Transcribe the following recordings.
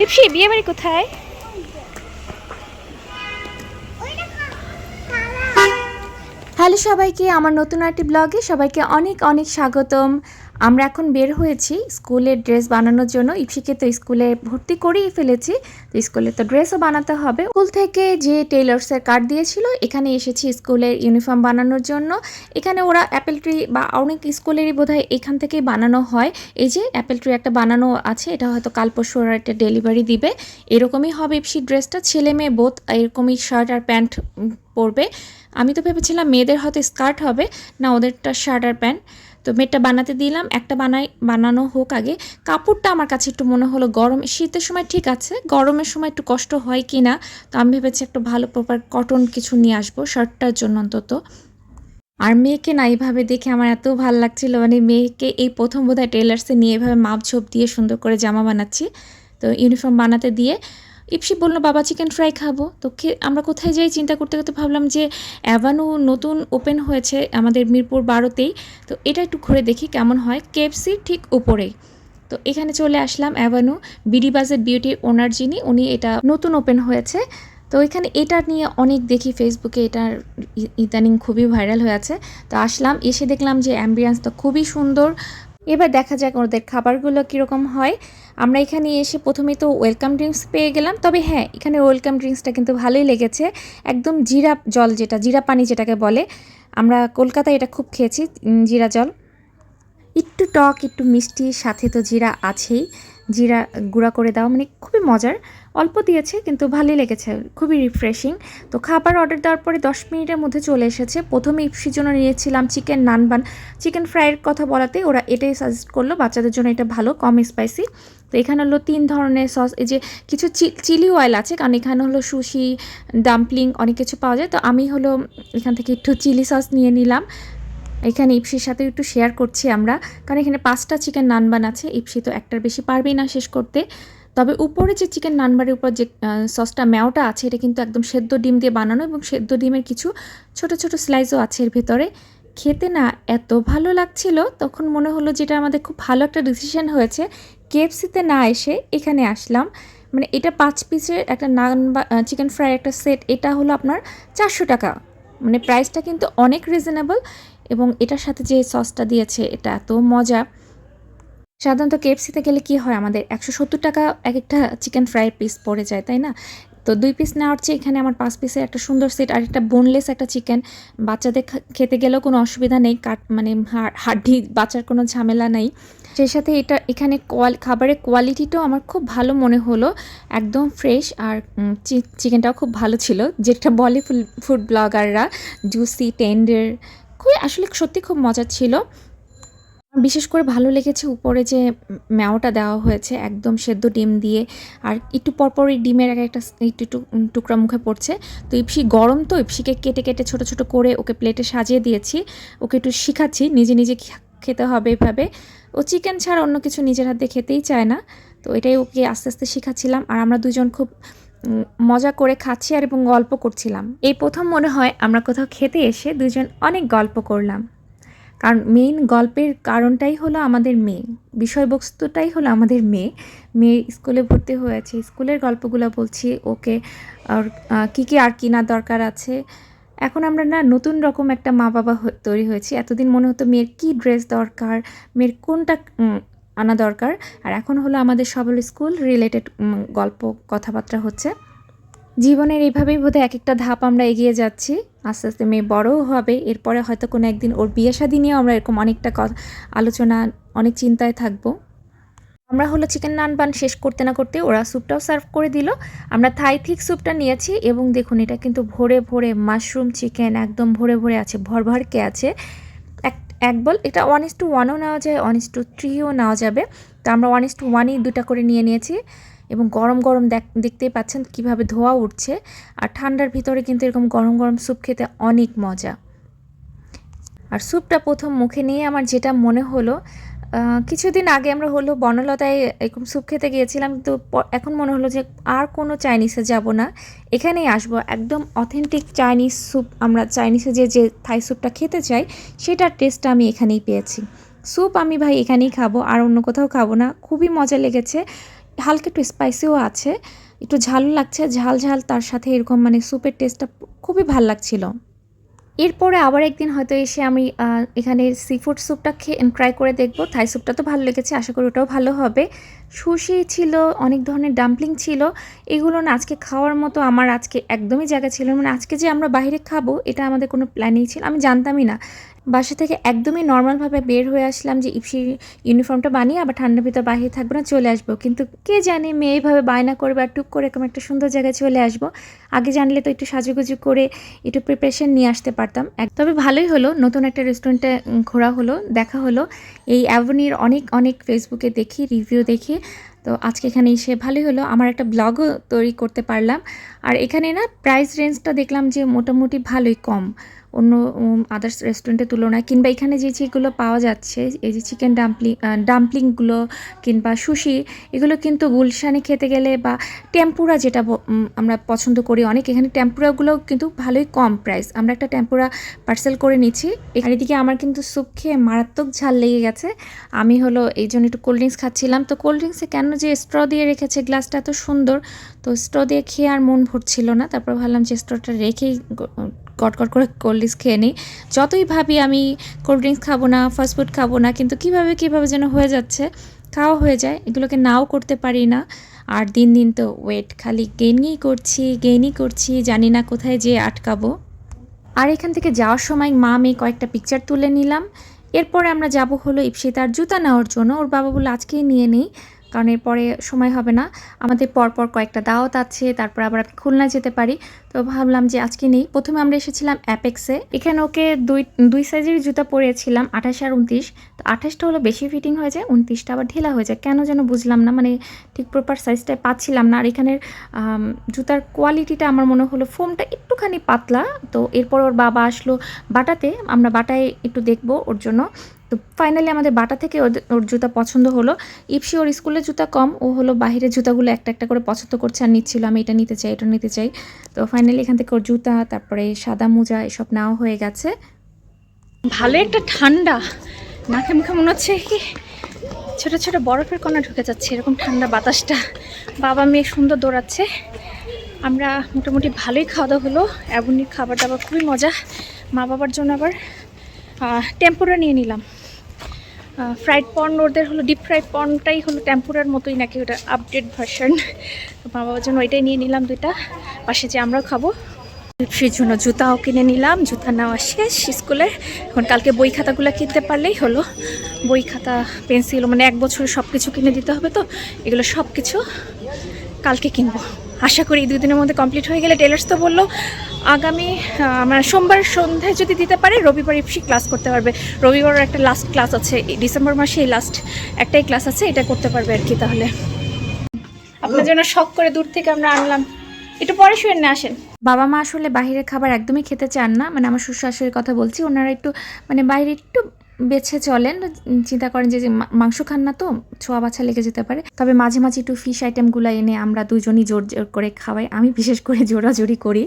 দীপসি বিয়ে বাড়ি কোথায়? হ্যালো সবাইকে আমার নতুন একটি ব্লগে সবাইকে অনেক অনেক স্বাগতম। আমরা এখন বের হয়েছি স্কুলের ড্রেস বানানোর জন্য। ইপসিকে তো স্কুলে ভর্তি করেই ফেলেছি। তো স্কুলে তো ড্রেসও বানাতে হবে। স্কুল থেকে যে টেইলার্সের কার্ড দিয়েছিল, এখানে এসেছি স্কুলের ইউনিফর্ম বানানোর জন্য। এখানে ওরা অ্যাপেল ট্রি বা অনেক স্কুলেরই বোধহয় এখান থেকেই বানানো হয়। এই যে অ্যাপেল ট্রি একটা বানানো আছে, এটা হয়তো কাল পরশু ওরা একটা ডেলিভারি দিবে। এরকমই হবে ইপসি ড্রেসটা। ছেলে মেয়ে বোধ এরকমই শার্ট আর প্যান্ট পরবে। আমি তো ভেবেছিলাম মেয়েদের হয়তো স্কার্ট হবে। না, ওদেরটা শার্ট আর প্যান্ট। তো মেয়েটা বানাতে দিলাম, একটা বানাই, বানানো হোক আগে। কাপড়টা আমার কাছে একটু মনে হলো গরম, শীতের সময় ঠিক আছে, গরমের সময় একটু কষ্ট হয় কি না, তো আমি ভেবেছি একটু ভালো প্রপার কটন কিছু নিয়ে আসব শার্টটার জন্য অন্তত। আর মেয়েকে না এইভাবে দেখে আমার এত ভালো লাগছিল মানে মেয়েকে এই প্রথম বোধহয় টেলার্সে নিয়ে এভাবে মাপ ঝোপ দিয়ে সুন্দর করে জামা বানাচ্ছি। তো ইউনিফর্ম বানাতে দিয়ে ইপসি বলল, বাবা চিকেন ফ্রাই খাব। তো আমরা কোথায় যাই? চিন্তা করতে করতে ভাবলাম যে অ্যাভানু নতুন ওপেন হয়েছে আমাদের মিরপুর বারোতেই। তো এটা একটু ঘুরে দেখি কেমন হয়। কেএফসি ঠিক উপরেই। তো এখানে চলে আসলাম অ্যাভানু। বিডি বাজেট বিউটির ওনার যিনি, উনি এটা নতুন ওপেন হয়েছে। তো এখানে এটা নিয়ে অনেক দেখি ফেসবুকে এটার ইদানিং খুবই ভাইরাল হয়ে আছে। তো আসলাম, এসে দেখলাম যে অ্যাম্বিয়েন্সটা খুবই সুন্দর। এবার দেখা যাক ওদের খাবারগুলো কীরকম হয়। আমরা এখানে এসে প্রথমে তো ওয়েলকাম ড্রিঙ্কস পেয়ে গেলাম। তবে হ্যাঁ এখানে ওয়েলকাম ড্রিঙ্কসটা কিন্তু ভালোই লেগেছে। একদম জিরা জল যেটা, জিরা পানি যেটাকে বলে। আমরা কলকাতায় এটা খুব খেয়েছি জিরা জল। একটু টক, একটু মিষ্টি, সাথে তো জিরা আছেই। জিরা গুঁড়া করে দাও মানে খুবই মজার। অল্প দিয়েছে, কিন্তু ভালোই লেগেছে, খুবই রিফ্রেশিং তো খাবার অর্ডার দেওয়ার পরে দশ মিনিটের মধ্যে চলে এসেছে। প্রথমে ইপসির জন্য নিয়েছিলাম চিকেন নানবান। চিকেন ফ্রাইয়ের কথা বলাতে ওরা এটাই সাজেস্ট করল, বাচ্চাদের জন্য এটা ভালো, কম স্পাইসি তো এখানে হলো তিন ধরনের সস এই যে কিছু চিলি অয়েল আছে, কারণ এখানে হলো সুশি ডাম্পলিং অনেক কিছু পাওয়া যায়। তো আমি হলো এখান থেকে একটু চিলি সস নিয়ে নিলাম। এখানে ইপসির সাথে একটু শেয়ার করছি আমরা। কারণ এখানে পাঁচটা চিকেন নানবান আছে, ইপসি তো একটার বেশি পারবেই না শেষ করতে। তবে উপরে যে চিকেন নানবারের উপর যে সসটা ম্যাওটা আছে, এটা কিন্তু একদম সেদ্ধ ডিম দিয়ে বানানো এবং সেদ্ধ ডিমের কিছু ছোট ছোট স্লাইসও আছে এর ভিতরে। খেতে না এত ভালো লাগছিল, তখন মনে হলো যেটা আমাদের খুব ভালো একটা ডিসিশন হয়েছে কেএফসিতে না এসে এখানে আসলাম। মানে এটা পাঁচ পিসের একটা নান বা চিকেন ফ্রাই একটা সেট এটা হলো আপনার চারশো টাকা। মানে প্রাইসটা কিন্তু অনেক রিজনেবল এবং এটার সাথে যে সসটা দিয়েছে, এটা এত মজা। সাধারণত কেএফসিতে গেলে কি হয়, আমাদের একশো সত্তর টাকা এক একটা চিকেন ফ্রাই পিস পড়ে যায়, তাই না? তো দুই পিস নেওয়ার চেয়ে এখানে আমার পাঁচ পিসের একটা সুন্দর সেট আর একটা বোনলেস একটা চিকেন বাচ্চাদের খেতে গেলেও কোনো অসুবিধা নেই, কাট মানে হাড্ডি বাচ্চার কোনো ঝামেলা নেই। সেই সাথে এটা, এখানে কোয়াল, খাবারের কোয়ালিটিটাও আমার খুব ভালো মনে হলো, একদম ফ্রেশ আর চিকেনটাও খুব ভালো ছিল। যেটা বলে ফুড ব্লগাররা জুসি টেন্ডার খুবই, আসলে সত্যি খুব মজা ছিল। বিশেষ করে ভালো লেগেছে উপরে যে ম্যাওটা দেওয়া হয়েছে, একদম সেদ্ধ ডিম দিয়ে। আর একটু পরপরই ডিমের এক একটা একটু টুকরা মুখে পড়ছে। তো ইপসি গরম তো, ইপসিকে কেটে কেটে ছোট ছোট করে ওকে প্লেটে সাজিয়ে দিয়েছি। ওকে একটু শিখাচ্ছি, নিজে নিজে খেতে হবে এভাবে। ও চিকেন ছাড়া অন্য কিছু নিজের হাতে খেতেই চায় না। তো এটাই ওকে আস্তে আস্তে শিখাচ্ছিলাম। আর আমরা দুজন খুব মজা করে খাচ্ছি আর এবং গল্প করছিলাম। এই প্রথম মনে হয় আমরা কোথাও খেতে এসে দুজন অনেক গল্প করলাম। কারণ মেইন গল্পের কারণটাই হলো আমাদের মেয়ে। বিষয়বস্তুটাই হলো আমাদের মেয়ে। মেয়ে স্কুলে ভর্তি হয়েছে, স্কুলের গল্পগুলো বলছি, ওকে আর কী কী আর কিনা দরকার আছে। এখন আমরা না নতুন রকম একটা মা বাবা তৈরি হয়েছি। এতদিন মনে হতো মেয়ের কী ড্রেস দরকার, মেয়ের কোনটা আনা দরকার। আর এখন হলো আমাদের সবল স্কুল রিলেটেড গল্প কথাবার্তা হচ্ছে। জীবনের এইভাবেই বোধহয় এক একটা ধাপ আমরা এগিয়ে যাচ্ছি। আস্তে আস্তে মেয়ে বড়ও হবে। এরপরে হয়তো কোনো একদিন ওর বিয়ে শাদী নিয়েও আমরা এরকম অনেকটা আলোচনা, অনেক চিন্তায় থাকব। আমরা হলো চিকেন নান বান শেষ করতে না করতে ওরা স্যুপটাও সার্ভ করে দিল। আমরা থাই থিক স্যুপটা নিয়েছি এবং দেখুন, এটা কিন্তু ভরে ভরে মাশরুম চিকেন একদম ভরে ভরে আছে, ভর ভরকে আছে। এক এক বল, এটা ওয়ান ইস টু ওয়ানও নেওয়া যায় ওয়ান ইস টু থ্রিও নেওয়া যাবে। তো আমরা ওয়ান ইস টু ওয়ানই দুটা করে নিয়ে নিয়েছি। এবং গরম গরম দেখ, দেখতেই পাচ্ছেন কীভাবে ধোয়া উঠছে। আর ঠান্ডার ভিতরে কিন্তু এরকম গরম গরম স্যুপ খেতে অনেক মজা। আর স্যুপটা প্রথম মুখে নিয়ে আমার যেটা মনে হলো কিছুদিন আগে আমরা হলো বনলতায় এরকম স্যুপ খেতে গিয়েছিলাম, কিন্তু এখন মনে হলো যে আর কোনো চাইনিজে যাব না। এখানেই আসব, একদম অথেন্টিক চাইনিজ স্যুপ, আমরা চাইনিজে যে যে থাই স্যুপটা খেতে চাই, সেটার টেস্টটা আমি এখানেই পেয়েছি। স্যুপ আমি ভাই এখানেই খাব, আর অন্য কোথাও খাব না। খুবই মজা লেগেছে। হালকা একটু স্পাইসিও আছে, একটু ঝালও লাগছে, ঝাল ঝাল তার সাথে এরকম মানে স্যুপের টেস্টটা খুবই ভালো লাগছিল। এরপরে আবার একদিন হয়তো এসে আমি এখানে সি ফুড স্যুপটা খেয়ে ট্রাই করে দেখব। থাই স্যুপটা তো ভালো লেগেছে, আশা করি ওটাও ভালো হবে। সুশি ছিল, অনেক ধরনের ডাম্পলিং ছিল, এগুলো না আজকে খাওয়ার মতো আমার আজকে একদমই জায়গা ছিল মানে আজকে যে আমরা বাইরে খাব, এটা আমাদের কোনো প্ল্যানিং ছিল, আমি জানতামই না। বাসা থেকে একদমই নর্মালভাবে বের হয়ে আসলাম যে ইপসি ইউনিফর্মটা বানিয়ে আবার ঠান্ডার ভিতর বাহিরে থাকব না, চলে আসব। কিন্তু কে জানে মেয়ে এইভাবে বায়না করবে আর টুক করে এরকম একটা সুন্দর জায়গায় চলে আসব। আগে জানলে তো একটু সাজুগুজু করে একটু প্রিপারেশন নিয়ে আসতে পারতাম। তবে ভালোই হলো, নতুন একটা রেস্টুরেন্টে ঘোরা হলো, দেখা হলো। এই অ্যাভনির অনেক অনেক ফেসবুকে দেখি রিভিউ দেখি। তো আজকে এখানে এসে ভালোই হলো। আমার একটা ব্লগও তৈরি করতে পারলাম। আর এখানে না প্রাইস রেঞ্জটা দেখলাম যে মোটামুটি ভালোই কম। অন্য আদার্স রেস্টুরেন্টের তুলনায় কিংবা এখানে যে যেগুলো পাওয়া যাচ্ছে, এই যে চিকেন ডাম্পলিং ডাম্পলিংগুলো কিংবা সুশি এগুলো কিন্তু গুলশানে খেতে গেলে বা টেম্পুরা যেটা আমরা পছন্দ করি অনেক, এখানে টেম্পুরাগুলো কিন্তু ভালোই কম প্রাইস আমরা একটা টেম্পুরা পার্সেল করে নিচ্ছি আর দিকে আমার কিন্তু স্যুপ খেয়ে মারাত্মক ঝাল লেগে গেছে। আমি হলো এই জন্য একটু কোল্ড ড্রিঙ্কস খাচ্ছিলাম। তো কোল্ড ড্রিঙ্কসে কেন যে স্ট্র দিয়ে রেখেছে গ্লাসটা এত সুন্দর, তো স্ট্র দিয়ে খেয়ে আর মন ভরছিল না। তারপর ভাবলাম যে স্ট্রটা রেখেই গটগট করে কোল্ড ড্রিঙ্কস খেয়ে নিই। যতই ভাবি আমি কোল্ড ড্রিঙ্কস খাব না ফাস্টফুড খাব না, কিন্তু কীভাবে কীভাবে যেন হয়ে যাচ্ছে, খাওয়া হয়ে যায়। এগুলোকে নাও করতে পারি না। আর দিন দিন তো ওয়েট খালি গেনই করছি গেইনই করছি, জানি না কোথায় যেয়ে আটকাবো। আর এখান থেকে যাওয়ার সময় মা মেয়ে কয়েকটা পিকচার তুলে নিলাম। এরপরে আমরা যাব হলো ইপসিতার জুতা নেওয়ার জন্য। ওর বাবা বলে আজকেই নিয়ে নিই, কারণ এরপরে সময় হবে না। আমাদের পরপর কয়েকটা দাওয়াত আছে, তারপর আবার খুলনা যেতে পারি। তো ভাবলাম যে আজকে নেই। প্রথমে আমরা এসেছিলাম অ্যাপেক্সে এখানে ওকে দুই দুই সাইজের জুতা পরিয়েছিলাম, আঠাশ আর উনত্রিশ। তো আঠাশটা হলো বেশি ফিটিং হয়ে যায়, উনত্রিশটা আবার ঢিলা হয়ে যায়। কেন যেন বুঝলাম না মানে ঠিক প্রপার সাইজটাই পাচ্ছিলাম না। আর এখানের জুতার কোয়ালিটিটা আমার মনে হলো ফোমটা একটুখানি পাতলা। তো এরপর ওর বাবা আসলো বাটাতে, আমরা বাটায় একটু দেখব ওর জন্য। তো ফাইনালি আমাদের বাটা থেকে ওর জুতা পছন্দ হলো। ইপসি ওর স্কুলের জুতা কম, ও হলো বাইরের জুতাগুলো একটা একটা করে পছন্দ করছে আর নিচ্ছিল। আমি এটা নিতে চাই, এটা নিতে চাই। তো ফাইনালি এখান থেকে ওর জুতা, তারপরে সাদা মোজা, এসব নেওয়া হয়ে গেছে। ভালো একটা ঠান্ডা। নাকে মুখে মনে হচ্ছে কি ছোট ছোট বরফের কণা ঢুকে যাচ্ছে, এরকম ঠান্ডা বাতাসটা। বাবা মেয়ে সুন্দর দৌড়াচ্ছে। আমরা মোটামুটি ভালোই খাওয়া দাওয়া হলো। অ্যাবনির খাবার দাবার খুবই মজা। মা বাবার জন্য আবার টেম্পোরা নিয়ে নিলাম। ফ্রাইড পর্ন ওদের হলো ডিপ ফ্রাইড পর্নটাই হলো টেম্পুরার মতোই নাকি ওটা আপডেট ভার্সন মা বাবার জন্য ওইটাই নিয়ে নিলাম দুইটা। পাশে যে আমরাও খাব। সেই জন্য জুতাও কিনে নিলাম। জুতা নেওয়া শেষ স্কুলের এখন কালকে বই খাতাগুলো কিনতে পারলেই হলো। বই খাতা, পেন্সিল মানে এক বছরে সব কিছু কিনে দিতে হবে তো। এগুলো সব কিছু কালকে কিনবো। আশা করি এই দিনের মধ্যে কমপ্লিট হয়ে গেলে টেলার্স তো বলল, আগামী মানে সোমবার সন্ধ্যায় যদি দিতে পারে, রবিবার ইপসি ক্লাস করতে পারবে। রবিবার একটা লাস্ট ক্লাস আছে ডিসেম্বর মাসে এই লাস্ট একটাই ক্লাস আছে, এটা করতে পারবে আর কি তাহলে। আপনার জন্য শখ করে দূর থেকে আমরা আনলাম। একটু পরে শুয়ে না, আসেন। বাবা মা আসলে বাইরের খাবার একদমই খেতে চান না মানে আমার শ্বশুর শাশুড়ির কথা বলছি, ওনারা একটু মানে বাইরে একটু বেছে চলেন। চিন্তা করেন যে মাংস খান না তো, ছোঁয়া বাছা লেগে যেতে পারে। তবে মাঝে মাঝে একটু ফিশ আইটেমগুলো এনে আমরা দুজনই জোর জোর করে খাওয়াই। আমি বিশেষ করে জোরাজোরি করি।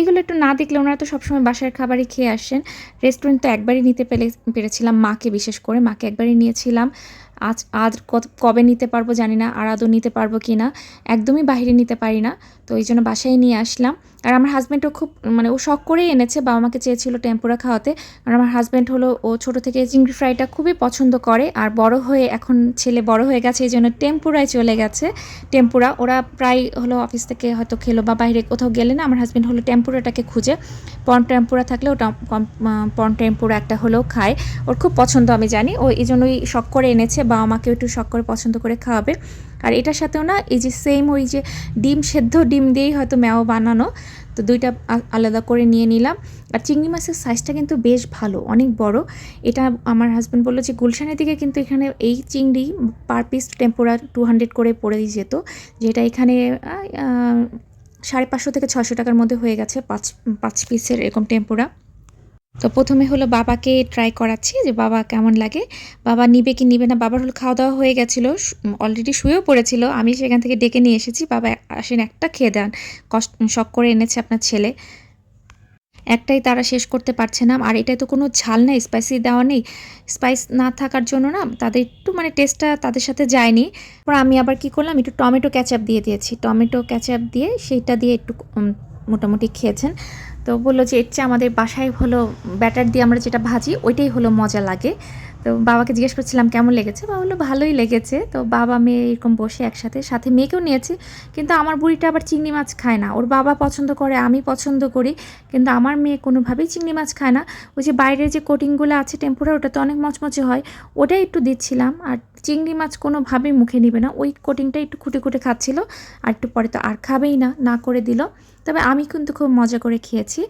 এগুলো একটু না দেখলে ওনারা তো সবসময় বাসার খাবারই খেয়ে আসেন। রেস্টুরেন্ট তো একবারই নিতে পেরে পেরেছিলাম মাকে বিশেষ করে। মাকে একবারই নিয়েছিলাম। আজ কত- কবে নিতে পারব জানি না, আর আদৌ নিতে পারব কি না, একদমই বাইরে নিতে পারি না। তো এই জন্য বাসায় নিয়ে আসলাম। আর আমার হাজব্যান্ডও খুব মানে ও শখ করেই এনেছে, বাবা মাকে চেয়েছিল টেম্পুরা খাওয়াতে। আর আমার হাজব্যান্ড হলো, ও ছোট থেকে চিংড়ি ফ্রাইটা খুবই পছন্দ করে, আর বড় হয়ে এখন ছেলে বড় হয়ে গেছে, এই জন্য টেম্পুরায় চলে গেছে। টেম্পুরা ওরা প্রায় হলো অফিস থেকে হয়তো খেলো, বা বাইরে কোথাও গেলে না, আমার হাজব্যান্ড হলো টেম্পুরাটাকে খুঁজে। পন টেম্পুরা থাকলে ওটা পন টেম্পুরা একটা হলেও খায়। ওর খুব পছন্দ আমি জানি, ও এই জন্যই শখ করে এনেছে বাবা মাকেও একটু শখ করে পছন্দ করে খাওয়াবে। আর এটার সাথেও না, এই যে সেম ওই যে ডিম, সেদ্ধ ডিম দিয়েই হয়তো ম্যাও বানানো। তো দুইটা আলাদা করে নিয়ে নিলাম। আর চিংড়ি মাছের সাইজটা কিন্তু বেশ ভালো, অনেক বড়। এটা আমার হাজব্যান্ড বলল যে, গুলশানের দিকে কিন্তু এখানে এই চিংড়ি per piece tempura two hundred করে পড়েই যেত। যেটা এখানে সাড়ে পাঁচশো থেকে ছশো টাকার মধ্যে হয়ে গেছে পাঁচ পাঁচ পিসের এরকম টেম্পোরা তো প্রথমে হলো বাবাকে ট্রাই করাচ্ছি যে বাবা কেমন লাগে। বাবা নিবে কি নিবে না, বাবার হলো খাওয়া দাওয়া হয়ে গেছিল অলরেডি শুয়েও পড়েছিল। আমি সেখান থেকে ডেকে নিয়ে এসেছি, বাবা আসেন একটা খেয়ে দেন। কষ্ট শখ করে এনেছে আপনার ছেলে। একটাই তারা শেষ করতে পারছে না। আর এটাই তো কোনো ঝাল নেই স্পাইসি দেওয়া নেই। স্পাইস না থাকার জন্য না, তাদের একটু মানে টেস্টটা তাদের সাথে যায়নি। পর আমি আবার কি করলাম, একটু টমেটো ক্যাচাপ দিয়ে দিয়েছি। টমেটো ক্যাচাপ দিয়ে সেইটা দিয়ে একটু মোটামুটি খেয়েছেন। তো বলল যে, এর চেয়ে আমাদের বাসায় হলো ব্যাটার দিয়ে আমরা যেটা ভাজি, ওইটাই হলো মজা লাগে। তো বাবাকে জিজ্ঞেস করছিলাম, কেমন লেগেছে? বাবা বলল, ভালোই লেগেছে। তো বাবা, মেয়ে এরকম বসে একসাথে, সাথে মেয়েকেও নিয়েছি, কিন্তু আমার বুড়িটা আবার চিংড়ি মাছ খায় না। ওর বাবা পছন্দ করে, আমি পছন্দ করি, কিন্তু আমার মেয়ে কোনোভাবেই চিংড়ি মাছ খায় না। ওই যে বাইরের যে কোটিংগুলো আছে, টেম্পুরা ওটা তো অনেক মচমচে হয়, ওটাই একটু দিচ্ছিলাম, আর চিংড়ি মাছ কোনোভাবেই মুখে নিবে না। ওই কোটিংটা একটু খুঁটে খুঁটে খাচ্ছিল, আর একটু পরে তো আর খাবেই না না করে দিল। তবে আমি কিন্তু খুব মজা করে খেয়েছি।